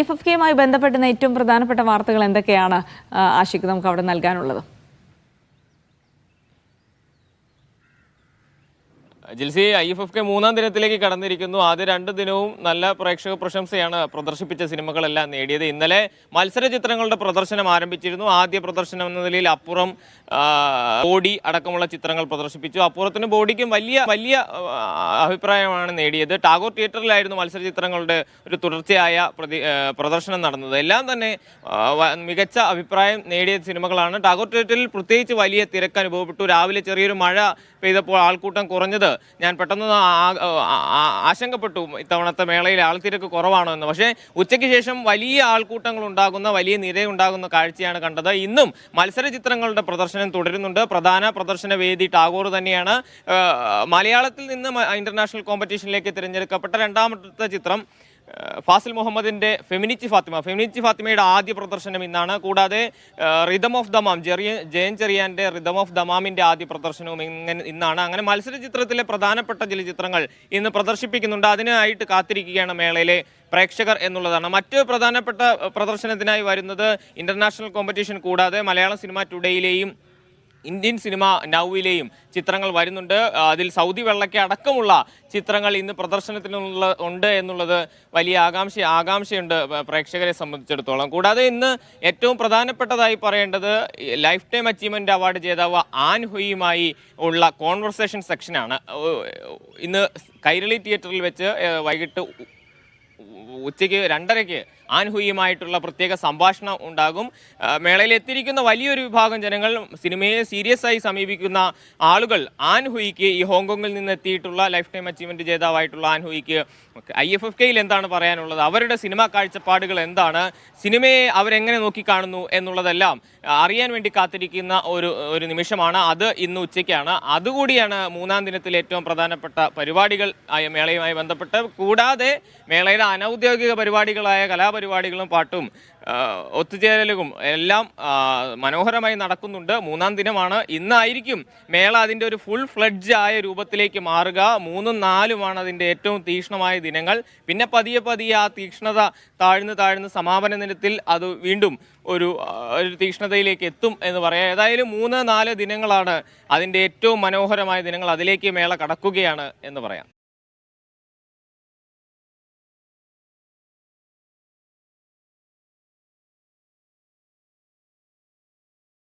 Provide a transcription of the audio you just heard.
F F കെയുമായി ഏറ്റവും പ്രധാനപ്പെട്ട വാർത്തകൾ എന്തൊക്കെയാണ് ആശിക്ക് നമുക്ക് അവിടെ നൽകാനുള്ളത്. Jilsy I F F K മൂന്നാം ദിനത്തിലേക്ക് കടന്നിരിക്കുന്നു. ആദ്യ രണ്ട് ദിനവും നല്ല പ്രേക്ഷക പ്രശംസയാണ് പ്രദർശിപ്പിച്ച സിനിമകളെല്ലാം നേടിയത്. ഇന്നലെ മത്സര ചിത്രങ്ങളുടെ പ്രദർശനം ആരംഭിച്ചിരുന്നു. ആദ്യ പ്രദർശനം എന്ന നിലയിൽ അപ്പുറം ബോഡി അടക്കമുള്ള ചിത്രങ്ങൾ പ്രദർശിപ്പിച്ചു. അപ്പുറത്തിനും ബോഡിക്കും വലിയ വലിയ അഭിപ്രായമാണ് നേടിയത്. ടാഗോർ തിയേറ്ററിലായിരുന്നു മത്സര ചിത്രങ്ങളുടെ ഒരു തുടർച്ചയായ പ്രദർശനം നടന്നത്. എല്ലാം തന്നെ മികച്ച അഭിപ്രായം നേടിയ സിനിമകളാണ്. ടാഗോർ തിയേറ്ററിൽ പ്രത്യേകിച്ച് വലിയ തിരക്ക് അനുഭവപ്പെട്ടു. രാവിലെ ചെറിയൊരു മഴ പെയ്തപ്പോൾ ആൾക്കൂട്ടം കുറഞ്ഞത് ഞാൻ പെട്ടെന്ന് ആശങ്കപ്പെട്ടു. ഇത്തവണത്തെ മേളയിൽ ആൾത്തിരക്ക് കുറവാണോ എന്ന്. പക്ഷേ ഉച്ചയ്ക്ക് ശേഷം വലിയ ആൾക്കൂട്ടങ്ങൾ ഉണ്ടാകുന്ന വലിയ നിരയുണ്ടാകുന്ന കാഴ്ചയാണ് കണ്ടത്. ഇന്നും മത്സര ചിത്രങ്ങളുടെ പ്രദർശനം തുടരുന്നുണ്ട്. പ്രധാന പ്രദർശന വേദി ടാഗോർ തന്നെയാണ്. മലയാളത്തിൽ നിന്ന് ഇന്റർനാഷണൽ കോമ്പറ്റീഷനിലേക്ക് തിരഞ്ഞെടുക്കപ്പെട്ട രണ്ടാമത്തെ ചിത്രം ഫാസിൽ മുഹമ്മദിന്റെ ഫെമിനിറ്റി ഫാത്തിമ. ഫെമിനിറ്റി ഫാത്തിമയുടെ ആദ്യ പ്രദർശനം ഇന്നാണ്. കൂടാതെ റിതം ഓഫ് ദമാം ജെറിയ ജയൻ ചെറിയാന്റെ റിതം ഓഫ് ദമാമിന്റെ ആദ്യ പ്രദർശനവും ഇങ്ങനെ ഇന്നാണ്. അങ്ങനെ മത്സര ചിത്രത്തിലെ പ്രധാനപ്പെട്ട ചില ചിത്രങ്ങൾ ഇന്ന് പ്രദർശിപ്പിക്കുന്നുണ്ട്. അതിനായിട്ട് കാത്തിരിക്കുകയാണ് മേളയിലെ പ്രേക്ഷകർ എന്നുള്ളതാണ്. മറ്റ് പ്രധാനപ്പെട്ട പ്രദർശനത്തിനായി വരുന്നത് ഇന്റർനാഷണൽ കോമ്പറ്റീഷൻ. കൂടാതെ മലയാളം സിനിമ ടുഡേയിലെയും ഇന്ത്യൻ സിനിമ നൗവിലെയും ചിത്രങ്ങൾ വരുന്നുണ്ട്. അതിൽ സൗദി വെള്ളയ്ക്ക് അടക്കമുള്ള ചിത്രങ്ങൾ ഇന്ന് പ്രദർശനത്തിനുള്ള ഉണ്ട് എന്നുള്ളത് വലിയ ആകാംക്ഷ ആകാംക്ഷയുണ്ട് പ്രേക്ഷകരെ സംബന്ധിച്ചിടത്തോളം. കൂടാതെ ഇന്ന് ഏറ്റവും പ്രധാനപ്പെട്ടതായി പറയേണ്ടത് ലൈഫ് ടൈം അച്ചീവ്മെന്റ് അവാർഡ് ജേതാവ് ആൻ ഹുയുമായി ഉള്ള കോൺവെർസേഷൻ സെക്ഷനാണ്. ഇന്ന് കൈരളി തിയേറ്ററിൽ വെച്ച് വൈകിട്ട് ഉച്ചയ്ക്ക് രണ്ടരയ്ക്ക് ആൻഹുയുമായിട്ടുള്ള പ്രത്യേക സംഭാഷണം ഉണ്ടാകും. മേളയിൽ എത്തിയിരിക്കുന്ന വലിയൊരു വിഭാഗം ജനങ്ങൾ സിനിമയെ സീരിയസ് ആയി സമീപിക്കുന്ന ആളുകൾ ആൻഹുയിക്ക് ഈ ഹോങ്കോങ്ങിൽ നിന്ന് എത്തിയിട്ടുള്ള ലൈഫ് ടൈം അച്ചീവ്മെന്റ് ജേതാവായിട്ടുള്ള ആൻഹുയിക്ക് ഐ എഫ് എഫ് കെയിൽ എന്താണ് പറയാനുള്ളത്? അവരുടെ സിനിമാ കാഴ്ചപ്പാടുകൾ എന്താണ്? സിനിമയെ അവരെങ്ങനെ നോക്കിക്കാണുന്നു എന്നുള്ളതെല്ലാം അറിയാൻ വേണ്ടി കാത്തിരിക്കുന്ന ഒരു ഒരു നിമിഷമാണ് അത് ഇന്ന് ഉച്ചയ്ക്കാണ്. അതുകൂടിയാണ് മൂന്നാം ദിനത്തിൽ ഏറ്റവും പ്രധാനപ്പെട്ട പരിപാടികൾ മേളയുമായി ബന്ധപ്പെട്ട്. കൂടാതെ മേളയുടെ അനൗദ്യോഗിക പരിപാടികളായ കലാപരിപാടികളും പാട്ടും ഒത്തുചേരലുകളും ഒത്തുചേരലും എല്ലാം മനോഹരമായി നടക്കുന്നുണ്ട്. മൂന്നാം ദിനമാണ്. ഇന്നായിരിക്കും മേള അതിന്റെ ഒരു ഫുൾ ഫ്ലഡ്ജ് ആയ രൂപത്തിലേക്ക് മാറുക. മൂന്നും നാലുമാണ് അതിന്റെ ഏറ്റവും തീക്ഷ്ണമായ ദിനങ്ങൾ. പിന്നെ പതിയെ പതിയെ ആ തീക്ഷ്ണത താഴ്ന്ന് താഴ്ന്ന് സമാപന ദിനത്തിൽ അത് വീണ്ടും ഒരു ഒരു തീക്ഷ്ണതയിലേക്ക് എത്തും എന്ന് പറയാം. ഏതായാലും മൂന്ന് നാല് ദിനങ്ങളാണ് അതിന്റെ ഏറ്റവും മനോഹരമായ ദിനങ്ങൾ അതിലേക്ക് മേള കടക്കുകയാണ് എന്ന് പറയാം.